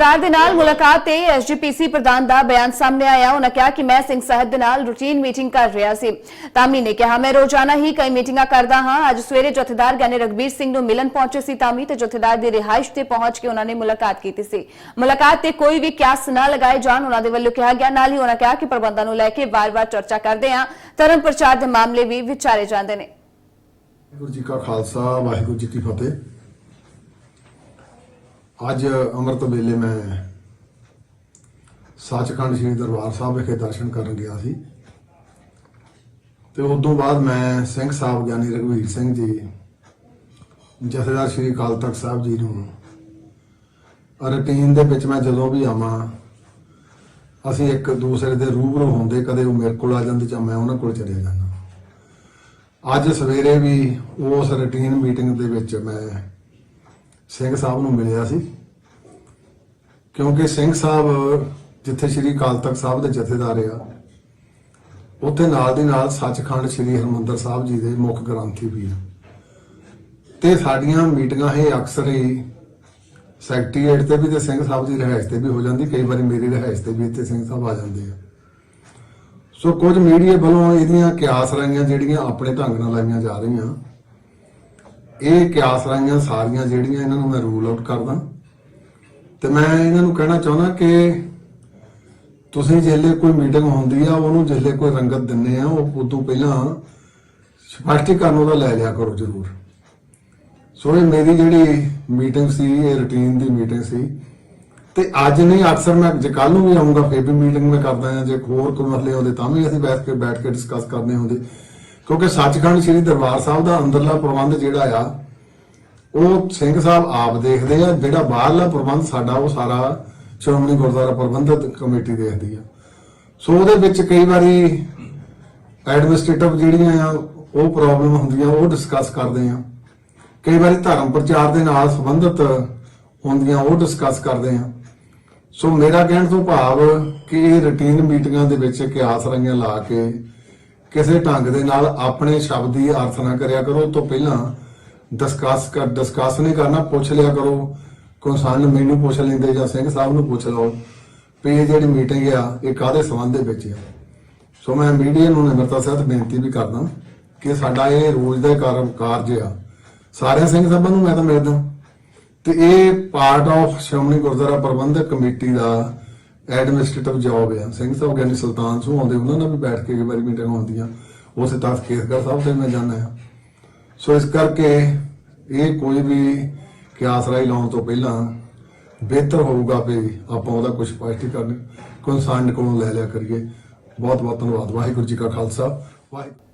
ਜਥੇਦਾਰ ਦੇ ਨਾਲ ਮੁਲਾਕਾਤ ਤੇ ਐਸਜੀਪੀਸੀ ਪ੍ਰਧਾਨ ਦਾ ਬਿਆਨ ਸਾਹਮਣੇ ਆਇਆ। ਉਹਨਾਂ ਕਿਹਾ ਕਿ ਮੈਂ ਸਿੰਘ ਸਾਹਿਬ ਦੇ ਨਾਲ ਰੂਟੀਨ ਮੀਟਿੰਗ ਕਰ ਰਿਹਾ ਸੀ। ਤਾਮੀ ਨੇ ਕਿਹਾ, ਮੈਂ ਰੋਜ਼ਾਨਾ ਹੀ ਕਈ ਮੀਟਿੰਗਾਂ ਕਰਦਾ ਹਾਂ। ਅੱਜ ਸਵੇਰੇ ਜਥੇਦਾਰ ਗਿਆਨੀ ਰਗਬੀਰ ਸਿੰਘ ਨੂੰ ਮਿਲਣ ਪਹੁੰਚੇ ਸੀ ਤਾਮੀ ਤੇ ਜਥੇਦਾਰ ਦੀ ਰਿਹਾਇਸ਼ ਤੇ ਪਹੁੰਚ ਕੇ ਉਹਨਾਂ ਨੇ ਮੁਲਾਕਾਤ ਕੀਤੀ ਸੀ। ਮੁਲਾਕਾਤ ਤੇ ਕੋਈ ਵੀ ਕਿਆਸ ਨਾ ਲਗਾਏ ਜਾਣ ਉਹਨਾਂ ਦੇ ਵੱਲੋਂ ਕਿਹਾ ਗਿਆ। ਨਾਲ ਹੀ ਉਹਨਾਂ ਕਿਹਾ ਕਿ ਪ੍ਰਬੰਧਾਂ ਨੂੰ ਲੈ ਕੇ ਵਾਰ-ਵਾਰ ਚਰਚਾ ਕਰਦੇ ਹਾਂ। ਧਰਮ ਪ੍ਰਚਾਰ ਦੇ ਮਾਮਲੇ ਵੀ ਵਿਚਾਰੇ ਜਾਂਦੇ ਨੇ। ਵਾਹਿਗੁਰੂ ਜੀ ਕਾ ਖਾਲਸਾ, ਵਾਹਿਗੁਰੂ ਜੀ ਕੀ ਫਤਿਹ। ਅੱਜ ਅੰਮ੍ਰਿਤ ਵੇਲੇ ਮੈਂ ਸੱਚਖੰਡ ਸ੍ਰੀ ਦਰਬਾਰ ਸਾਹਿਬ ਵਿਖੇ ਦਰਸ਼ਨ ਕਰਨ ਗਿਆ ਸੀ। ਤੇ ਉਸ ਤੋਂ ਬਾਅਦ ਮੈਂ ਸਿੰਘ ਸਾਹਿਬ ਗਿਆਨੀ ਰਘਵੀਰ ਸਿੰਘ ਜੀ, ਜਥੇਦਾਰ ਸ੍ਰੀ ਅਕਾਲ ਤਖਤ ਸਾਹਿਬ ਜੀ ਨੂੰ ਰੁਟੀਨ ਦੇ ਵਿੱਚ ਮੈਂ ਜਦੋਂ ਵੀ ਆਵਾਂ, ਅਸੀਂ ਇੱਕ ਦੂਸਰੇ ਦੇ ਰੂਬਰੂ ਹੁੰਦੇ ਕਦੇ ਉਹ ਮੇਰੇ ਕੋਲ ਆ ਜਾਂਦੇ ਜਾਂ ਮੈਂ ਉਹਨਾਂ ਕੋਲ ਚਲੇ ਜਾਂਦਾ। ਅੱਜ ਸਵੇਰੇ ਵੀ ਉਸ ਰੁਟੀਨ ਮੀਟਿੰਗ ਦੇ ਵਿੱਚ ਮੈਂ ਸਿੰਘ ਸਾਹਿਬ ਨੂੰ ਮਿਲਿਆ ਸੀ। ਕਿਉਂਕਿ ਸਿੰਘ ਸਾਹਿਬ ਜਿੱਥੇ ਸ੍ਰੀ ਅਕਾਲ ਤਖਤ ਸਾਹਿਬ ਦੇ ਜਥੇਦਾਰ ਆ, ਉੱਥੇ ਨਾਲ ਦੀ ਨਾਲ ਸੱਚਖੰਡ ਸ੍ਰੀ ਹਰਮੰਦਰ ਸਾਹਿਬ ਜੀ ਦੇ ਮੁੱਖ ਗ੍ਰੰਥੀ ਵੀ ਆ। ਤੇ ਸਾਡੀਆਂ ਮੀਟਿੰਗਾਂ ਇਹ ਅਕਸਰ ਹੀ ਸੈਕਟਰੀਏਟ ਤੇ ਵੀ ਤੇ ਸਿੰਘ ਸਾਹਿਬ ਦੀ ਰਿਹਾਇਸ਼ ਤੇ ਵੀ ਹੋ ਜਾਂਦੀ, ਕਈ ਵਾਰੀ ਮੇਰੀ ਰਿਹਾਇਸ਼ ਤੇ ਵੀ ਇੱਥੇ ਸਿੰਘ ਸਾਹਿਬ ਆ ਜਾਂਦੇ ਆ। ਸੋ ਕੁਝ ਮੀਡੀਆ ਵੱਲੋਂ ਇਹਦੀਆਂ ਕਿਆਸ ਰਾਈਆਂ ਜਿਹੜੀਆਂ ਆਪਣੇ ਢੰਗ ਨਾਲ ਲਾਈਆਂ ਜਾ ਰਹੀਆਂ ਇਹ ਕਿਆਸ ਰਾਈਆਂ ਸਾਰੀਆਂ ਜਿਹੜੀਆਂ ਇਹਨਾਂ ਨੂੰ ਮੈਂ ਰੂਲ ਆਊਟ ਕਰਦਾ। ਤੇ ਮੈਂ ਇਹਨਾਂ ਨੂੰ ਕਹਿਣਾ ਚਾਹੁੰਦਾ ਕਿ ਤੁਸੀਂ ਜਿਹੜੇ ਕੋਈ ਮੀਟਿੰਗ ਹੁੰਦੀ ਆ, ਉਹਨੂੰ ਜਿਹੜੇ ਕੋਈ ਰੰਗਤ ਦਿੰਨੇ ਆ, ਉਹ ਉਦੋਂ ਪਹਿਲਾਂ ਸਪਸ਼ਟੀਕਰਨ ਉਹਦਾ ਲੈ ਲਿਆ ਕਰੋ ਜ਼ਰੂਰ। ਸੋ ਇਹ ਮੇਰੀ ਜਿਹੜੀ ਮੀਟਿੰਗ ਸੀ, ਇਹ ਰੁਟੀਨ ਦੀ ਮੀਟਿੰਗ ਸੀ। ਤੇ ਅੱਜ ਨਹੀਂ, ਅਕਸਰ ਮੈਂ ਜੇ ਕੱਲ ਨੂੰ ਵੀ ਆਉਂਗਾ ਫਿਰ ਵੀ ਮੀਟਿੰਗ ਮੈਂ ਕਰਦਾ ਆ। ਜੇ ਹੋਰ ਕੋਈ ਮਸਲੇ ਹੁੰਦੇ ਤਾਂ ਵੀ ਅਸੀਂ ਬੈਠ ਕੇ ਬੈਠ ਕੇ ਡਿਸਕਸ ਕਰਨੇ ਹੁੰਦੇ। ਕਿਉਂਕਿ ਸੱਚਖੰਡ ਸ੍ਰੀ ਦਰਬਾਰ ਸਾਹਿਬ ਦਾ ਅੰਦਰਲਾ ਪ੍ਰਬੰਧ ਜਿਹੜਾ ਆ, ਉਹ ਸਿੰਘ ਸਾਹਿਬ ਆਪ ਦੇਖਦੇ ਆ, ਜਿਹੜਾ ਬਾਹਰਲਾ ਪ੍ਰਬੰਧ ਸਾਡਾ, ਉਹ ਸਾਰਾ ਸ਼੍ਰੋਮਣੀ ਗੁਰਦੁਆਰਾ ਪ੍ਰਬੰਧਕ ਕਮੇਟੀ ਦੇਖਦੀ ਆ। ਸੋ ਉਹਦੇ ਵਿੱਚ ਕਈ ਵਾਰੀ ਐਡਮਿਨਿਸਟ੍ਰੇਟਿਵ ਜਿਹੜੀਆਂ ਆ, ਉਹ ਪ੍ਰੋਬਲਮ ਹੁੰਦੀਆਂ, ਉਹ ਡਿਸਕਸ ਕਰਦੇ ਆ। ਕਈ ਵਾਰੀ ਧਰਮ ਪ੍ਰਚਾਰ ਦੇ ਨਾਲ ਸੰਬੰਧਿਤ ਹੁੰਦੀਆਂ, ਉਹ ਡਿਸਕਸ ਕਰਦੇ ਆ। ਸੋ ਮੇਰਾ ਕਹਿਣ ਤੋਂ ਭਾਵ ਕਿ ਇਹ ਰੁਟੀਨ ਮੀਟਿੰਗਾਂ ਦੇ ਵਿੱਚ ਕਿਆਸ ਰੰਗੀਆਂ ਲਾ ਕੇ ਕਿਸੇ ਢੰਗ ਦੇ ਨਾਲ ਆਪਣੇ ਸ਼ਬਦ ਦੀ ਅਰਥ ਕਰਿਆ ਕਰੋ। ਤੋਂ ਪਹਿਲਾਂ ਡਿਸਕਸ ਕਰ ਡਿਸਕਸ ਨਹੀਂ ਕਰਨਾ, ਪੁੱਛ ਲਿਆ ਕਰੋ। ਕੋਈ ਮੈਨੂੰ ਪੁੱਛ ਲੈਂਦੇ ਜਾਂ ਸਿੰਘ ਸਾਹਿਬ ਨੂੰ ਪੁੱਛ ਲਓ। ਵੀ ਇਹ ਜਿਹੜੀ ਮੀਟਿੰਗ ਆ, ਇਹ ਕਾਹਦੇ ਸੰਬੰਧ ਦੇ ਵਿੱਚ ਆ? ਸੋ ਮੈਂ ਮੀਡੀਆ ਨੂੰ ਨਿਮਰਤਾ ਸਹਿਤ ਬੇਨਤੀ ਵੀ ਕਰਦਾ ਕਿ ਸਾਡਾ ਇਹ ਰੋਜ਼ ਦਾ ਕਾਰਜ ਕਾਰਜ ਆ। ਸਾਰੇ ਸਿੰਘ ਸਾਹਿਬਾਂ ਨੂੰ ਮੈਂ ਤਾਂ ਮਿਲਦਾ। ਤੇ ਇਹ part of Shiromani Gurdwara Parbandhak committee the administrative job ਆ। ਸਿੰਘ ਸਾਹਿਬ ਗਿਆਨੀ ਸੁਲਤਾਨ ਸਿੰਘ ਆਉਂਦੇ, ਉਹਨਾਂ ਨਾਲ ਵੀ ਬੈਠ ਕੇ ਕਈ ਵਾਰੀ ਮੀਟਿੰਗ ਹੁੰਦੀਆਂ। ਉਸੇ ਤੱਕ ਕੇਸਗੜ੍ਹ ਸਾਹਿਬ ਤੇ ਮੈਂ ਜਾਂਦਾ ਹਾਂ ਸੋ ਇਸ ਕਰਕੇ ਇਹ ਕੋਈ ਵੀ ਕਿਆਸ ਰਾਈ ਲਾਉਣ ਤੋਂ ਪਹਿਲਾਂ ਬਿਹਤਰ ਹੋਊਗਾ ਵੀ ਆਪਾਂ ਉਹਦਾ ਕੁਝ ਸਪਸ਼ਟੀਕਰਨ ਕਨਸਰਨ ਕੋਲੋਂ ਲੈ ਲਿਆ ਕਰੀਏ। ਬਹੁਤ ਬਹੁਤ ਧੰਨਵਾਦ। ਵਾਹਿਗੁਰੂ ਜੀ ਕਾ ਖਾਲਸਾ। ਵਾਹਿਗੁਰੂ